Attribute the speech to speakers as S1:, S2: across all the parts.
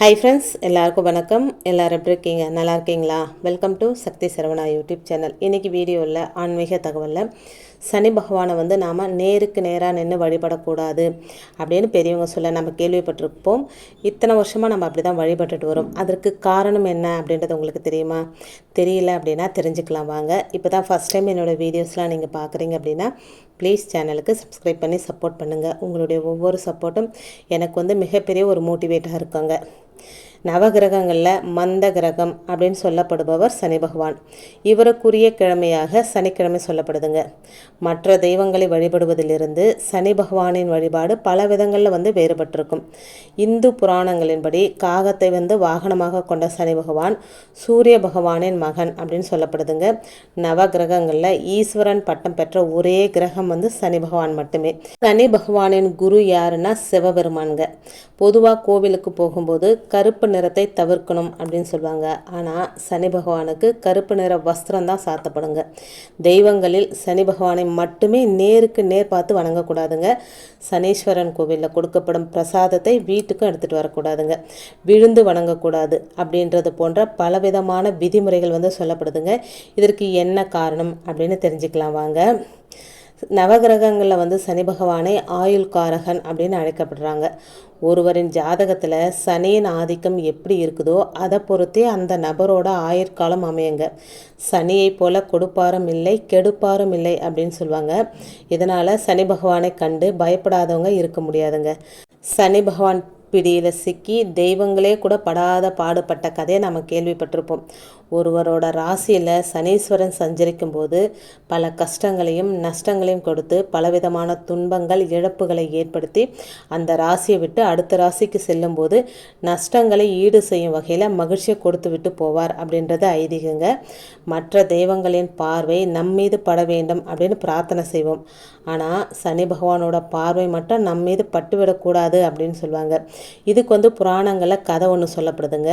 S1: hi friends எல்லாருக்கும் வணக்கம் எல்லோரும் எப்படி இருக்கீங்க நல்லா இருக்கீங்களா welcome to Sakthi Saravana YouTube channel இன்றைக்கி வீடியோவில் ஆன்மீக தகவலில் சனி பகவானை வந்து நாம் நேருக்கு நேராக நின்று வழிபடக்கூடாது அப்படின்னு பெரியவங்க சொல்ல நம்ம கேள்விப்பட்டிருப்போம் இத்தனை வருஷமாக நம்ம அப்படி தான் வழிபட்டுட்டு வரோம் அதற்கு காரணம் என்ன அப்படின்றது உங்களுக்கு தெரியுமா தெரியல அப்படின்னா தெரிஞ்சுக்கலாம் வாங்க இப்போ தான் ஃபஸ்ட் டைம் என்னோடய வீடியோஸ்லாம் நீங்கள் பார்க்குறீங்க அப்படின்னா ப்ளீஸ் சேனலுக்கு சப்ஸ்கிரைப் பண்ணி சப்போர்ட் பண்ணுங்கள் உங்களுடைய ஒவ்வொரு சப்போர்ட்டும் எனக்கு வந்து மிகப்பெரிய ஒரு மோட்டிவேட்டாக இருக்காங்க நவகிரகங்களில் மந்த கிரகம் அப்படின்னு சொல்லப்படுபவர் சனி பகவான் இவருக்குரிய கிழமையாக சனிக்கிழமை சொல்லப்படுதுங்க மற்ற தெய்வங்களை வழிபடுவதிலிருந்து சனி பகவானின் வழிபாடு பல விதங்களில் வந்து வேறுபட்டிருக்கும் இந்து புராணங்களின்படி காகத்தை வந்து வாகனமாக கொண்ட சனி பகவான் சூரிய பகவானின் மகன் அப்படின்னு சொல்லப்படுதுங்க நவகிரகங்களில் ஈஸ்வரன் பட்டம் பெற்ற ஒரே கிரகம் வந்து சனி பகவான் மட்டுமே சனி பகவானின் குரு யாருன்னா சிவபெருமானுங்க பொதுவாக கோவிலுக்கு போகும்போது கருப்பு கருப்பு நிறத்தை தவிர்க்கணும் அப்படின்னு சொல்லுவாங்க ஆனால் சனி பகவானுக்கு கருப்பு நிற வஸ்திரம் தான் சாத்தப்படுங்க தெய்வங்களில் சனி பகவானை மட்டுமே நேருக்கு நேர் பார்த்து வணங்கக்கூடாதுங்க சனீஸ்வரன் கோவிலில் கொடுக்கப்படும் பிரசாதத்தை வீட்டுக்கும் எடுத்துகிட்டு வரக்கூடாதுங்க விழுந்து வணங்கக்கூடாது அப்படின்றது போன்ற பலவிதமான விதிமுறைகள் வந்து சொல்லப்படுதுங்க இதற்கு என்ன காரணம் அப்படின்னு தெரிஞ்சுக்கலாம் வாங்க நவகிரகங்களில் வந்து சனி பகவானை ஆயுள் காரகன் அப்படின்னு அழைக்கப்படுறாங்க ஒருவரின் ஜாதகத்தில் சனியின் ஆதிக்கம் எப்படி இருக்குதோ அதை பொறுத்தே அந்த நபரோட ஆயுட்காலம் அமையுங்க சனியை போல கொடுப்பாரும் இல்லை கெடுப்பாரும் இல்லை அப்படின்னு சொல்லுவாங்க இதனால் சனி பகவானை கண்டு பயப்படாதவங்க இருக்க முடியாதுங்க சனி பகவான் பிடியில் சிக்கி தெய்வங்களே கூட படாத பாடுபட்ட கதையை நம்ம கேள்விப்பட்டிருப்போம் ஒருவரோட ராசியில் சனீஸ்வரன் சஞ்சரிக்கும் போது பல கஷ்டங்களையும் நஷ்டங்களையும் கொடுத்து பலவிதமான துன்பங்கள் இழப்புகளை ஏற்படுத்தி அந்த ராசியை விட்டு அடுத்த ராசிக்கு செல்லும்போது நஷ்டங்களை ஈடு செய்யும் வகையில் மகிழ்ச்சியை கொடுத்து விட்டு போவார் அப்படின்றது ஐதீகங்க மற்ற தெய்வங்களின் பார்வை நம் மீது பட வேண்டும் அப்படின்னு பிரார்த்தனை செய்வோம் ஆனால் சனி பகவானோட பார்வை மட்டும் நம் மீது பட்டுவிடக்கூடாது அப்படின்னு சொல்லுவாங்க இதுக்கு வந்து புராணங்களில் கதை ஒன்று சொல்லப்படுதுங்க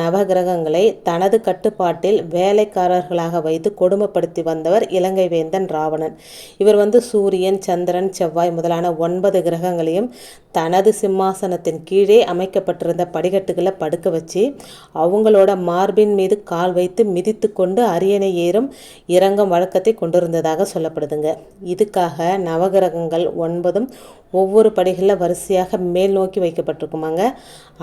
S1: நவகிரகங்களை தனது கட்டு கட்டுப்பாட்டில் வேலைக்காரர்களாக வைத்து கொடுமைப்படுத்தி வந்தவர் இலங்கை வேந்தன் ராவணன் இவர் வந்து சூரியன் சந்திரன் செவ்வாய் முதலான ஒன்பது கிரகங்களையும் தனது சிம்மாசனத்தின் கீழே அமைக்கப்பட்டிருந்த படிக்கட்டுகளை படுக்க வச்சு அவங்களோட மார்பின் மீது கால் வைத்து மிதித்து கொண்டு அரியணை ஏறும் இறங்கும் வழக்கத்தை கொண்டிருந்ததாக சொல்லப்படுதுங்க இதுக்காக நவகிரகங்கள் ஒன்பதும் ஒவ்வொரு படிகளில் வரிசையாக மேல் நோக்கி வைக்கப்பட்டிருக்குமாங்க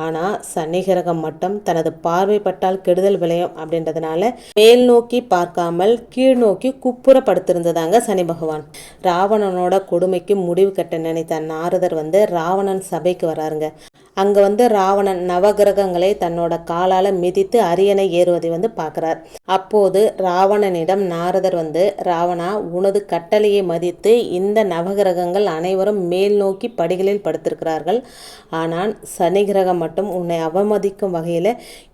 S1: ஆனால் சனி கிரகம் மட்டும் தனது பார்வைப்பட்டால் கெடுதல் விளையும் அப்படின்றதுனால மேல் நோக்கி பார்க்காமல் கீழ் நோக்கி குப்புறப்படுத்திருந்ததாங்க சனி பகவான் ராவணனோட கொடுமைக்கு முடிவு கட்ட நினைத்த நாரதர் வந்து ராவணன் சபைக்கு வராருங்க அங்கே வந்து ராவணன் நவகிரகங்களை தன்னோட காலால் மிதித்து அரியணை ஏறுவதை வந்து பார்க்குறார் அப்போது ராவணனிடம் நாரதர் வந்து ராவணா உனது கட்டளையை மதித்து இந்த நவகிரகங்கள் அனைவரும் மேல் நோக்கி படிகளில் படுத்திருக்கிறார்கள் ஆனால் சனி கிரகம் மட்டும் உன்னை அவமதிக்கும் வகையில்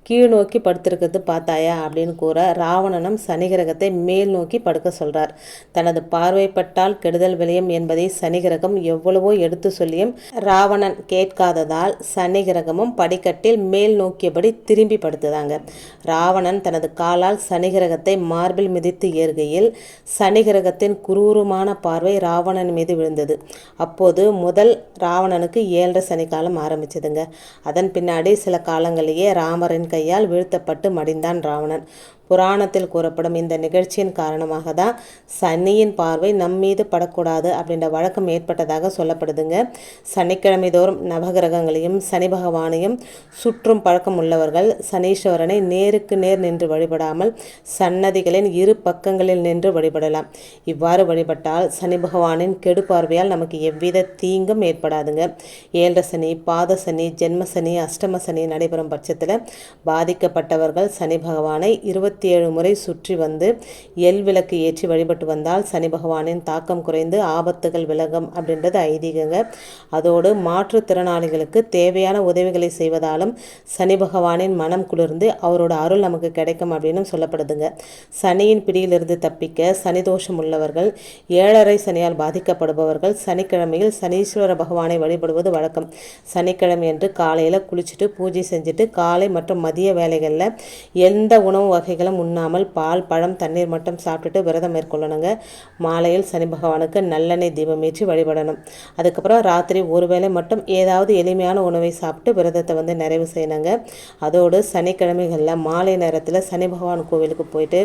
S1: கீழ் நோக்கி படுத்திருக்கிறது பார்த்தாயா அப்படின்னு கூற ராவணனும் சனி கிரகத்தை மேல் நோக்கி படுக்க சொல்றார் தனது பார்வைப்பட்டால் கெடுதல் விளையும் என்பதை சனி கிரகம் எவ்வளவோ எடுத்து சொல்லியும் ராவணன் கேட்காததால் சனி கிரகமும் படிக்கட்டில் மேல் நோக்கியபடி திரும்பி படுத்துதாங்க ராவணன் தனது காலால் சனி கிரகத்தை மார்பில் மிதித்து ஏறுகையில் சனி கிரகத்தின் குரூரமான பார்வை ராவணன் மீது விழுந்தது அப்போது முதல் ராவணனுக்கு ஏழரை சனிக்காலம் ஆரம்பிச்சதுங்க அதன் பின்னாடி சில காலங்களிலேயே ராமரின் கையால் வீழ்த்தப்பட்டு மடிந்தான் ராவணன் புராணத்தில் கூறப்படும் இந்த நிகழ்ச்சியின் காரணமாக தான் சனியின் பார்வை நம் மீது படக்கூடாது அப்படின்ற வழக்கம் ஏற்பட்டதாக சொல்லப்படுதுங்க சனிக்கிழமை தோறும் நவகிரகங்களையும் சனி பகவானையும் சுற்றும் பழக்கம் உள்ளவர்கள் சனீஸ்வரனை நேருக்கு நேர் நின்று வழிபடாமல் சன்னதிகளின் இரு பக்கங்களில் நின்று வழிபடலாம் இவ்வாறு வழிபட்டால் சனி பகவானின் கெடு பார்வையால் நமக்கு எவ்வித தீங்கும் ஏற்படாதுங்க ஏழரை சனி பாத சனி ஜென்ம சனி அஷ்டம சனி நடைபெறும் பட்சத்தில் பாதிக்கப்பட்டவர்கள் சனி பகவானை இருபத்தி இருபத்தி ஏழு முறை சுற்றி வந்து எல் விளக்கு ஏற்றி வழிபட்டு வந்தால் சனி பகவானின் தாக்கம் குறைந்து ஆபத்துகள் விலகும் அப்படின்றது ஐதீகங்க அதோடு மாற்றுத்திறனாளிகளுக்கு தேவையான உதவிகளை செய்வதாலும் சனி பகவானின் மனம் குளிர்ந்து அவரோட அருள் நமக்கு கிடைக்கும் அப்படின்னு சொல்லப்படுதுங்க சனியின் பிடியிலிருந்து தப்பிக்க சனி தோஷம் உள்ளவர்கள் ஏழரை சனியால் பாதிக்கப்படுபவர்கள் சனிக்கிழமையில் சனீஸ்வர பகவானை வழிபடுவது வழக்கம் சனிக்கிழமை என்று காலையில் குளிச்சுட்டு பூஜை செஞ்சுட்டு காலை மற்றும் மதிய வேலைகளில் எந்த உணவு வகைகளும் அசைவம் உண்ணாமல் பால் பழம் தண்ணீர் மட்டும் சாப்பிட்டுட்டு விரதம் மேற்கொள்ளணுங்க மாலையில் சனி பகவானுக்கு நல்லெண்ணெய் தீபம் ஏற்றி வழிபடணும் அதுக்கப்புறம் ராத்திரி ஒருவேளை மட்டும் ஏதாவது எளிமையான உணவை சாப்பிட்டு விரதத்தை வந்து நிறைவு செய்யணுங்க அதோடு சனிக்கிழமைகளில் மாலை நேரத்தில் சனி பகவான் கோவிலுக்கு போயிட்டு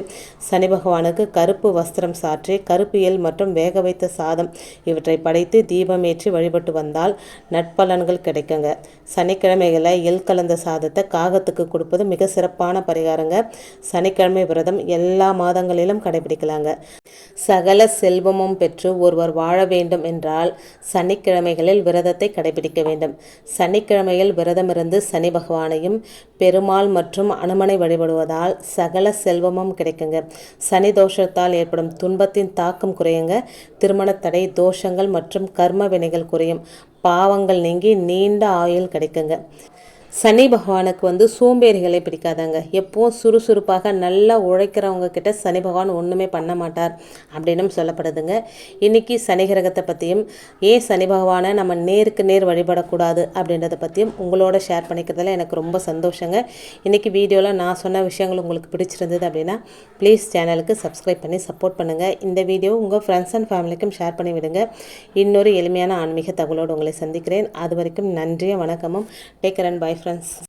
S1: சனி பகவானுக்கு கருப்பு வஸ்திரம் சாற்றி கருப்பு எல் மற்றும் வேக வைத்த சாதம் இவற்றை படைத்து தீபம் ஏற்றி வழிபட்டு வந்தால் நட்பலன்கள் கிடைக்குங்க சனிக்கிழமைகளில் எல் கலந்த சாதத்தை காகத்துக்கு கொடுப்பது மிக சிறப்பான பரிகாரங்க சனி ஞாயிற்றுக்கிழமை விரதம் எல்லா மாதங்களிலும் கடைபிடிக்கலாங்க சகல செல்வமும் பெற்று ஒருவர் வாழ வேண்டும் என்றால் சனிக்கிழமைகளில் விரதத்தை கடைபிடிக்க வேண்டும் சனிக்கிழமையில் விரதம் இருந்து சனி பகவானையும் பெருமாள் மற்றும் அனுமனை வழிபடுவதால் சகல செல்வமும் கிடைக்குங்க சனி தோஷத்தால் ஏற்படும் துன்பத்தின் தாக்கம் குறையுங்க திருமண தடை தோஷங்கள் மற்றும் கர்ம வினைகள் குறையும் பாவங்கள் நீங்கி நீண்ட ஆயுள் கிடைக்குங்க சனி பகவானுக்கு வந்து சோம்பேறிகளை பிடிக்காதாங்க எப்போவும் சுறுசுறுப்பாக நல்லா உழைக்கிறவங்க கிட்ட சனி பகவான் ஒன்றுமே பண்ண மாட்டார் அப்படின்னும் சொல்லப்படுதுங்க இன்றைக்கி சனி கிரகத்தை பற்றியும் ஏன் சனி பகவானை நம்ம நேருக்கு நேர் வழிபடக்கூடாது அப்படின்றத பற்றியும் உங்களோட ஷேர் பண்ணிக்கிறதுல எனக்கு ரொம்ப சந்தோஷங்க இன்றைக்கி வீடியோவில் நான் சொன்ன விஷயங்கள் உங்களுக்கு பிடிச்சிருந்தது அப்படின்னா ப்ளீஸ் சேனலுக்கு சப்ஸ்கிரைப் பண்ணி சப்போர்ட் பண்ணுங்கள் இந்த வீடியோ உங்கள் ஃப்ரெண்ட்ஸ் அண்ட் ஃபேமிலிக்கும் ஷேர் பண்ணி விடுங்க இன்னொரு எளிமையான ஆன்மீக தகவலோடு உங்களை சந்திக்கிறேன் அது வரைக்கும் நன்றியும் வணக்கமும் டேக்கர் அண்ட் பை ಫ್ರೆಂಡ್ಸ್